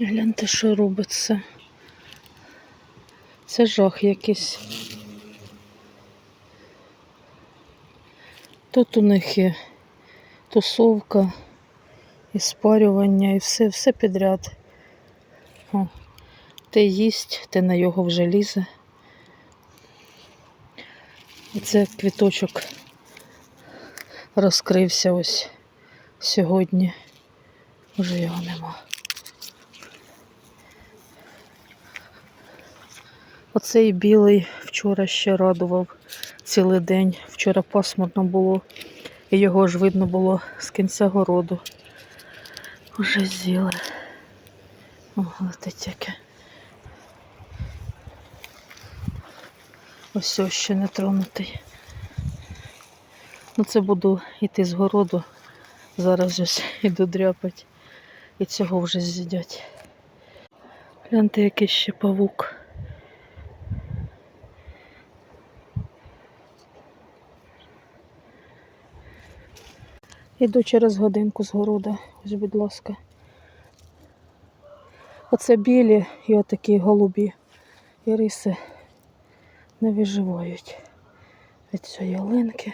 Гляньте, що робиться. Це жах якийсь. Тут у них і тусовка, і спарювання, і все, все підряд. О, те їсть, те на його вже лізе. І це квіточок розкрився ось сьогодні. Вже його нема. Оцей білий вчора ще радував цілий день. Вчора пасмурно було, і його ж видно було з кінця городу. Уже з'їли. О, летить яке. Ось ось ще не тронутий. Ну це буду йти з городу. Зараз ось іду дряпати. І цього вже з'їдять. Гляньте, який ще павук. Іду через годинку з города. Ось, будь ласка. Оце білі і отакі голубі. І риси не виживають від цієї ялинки.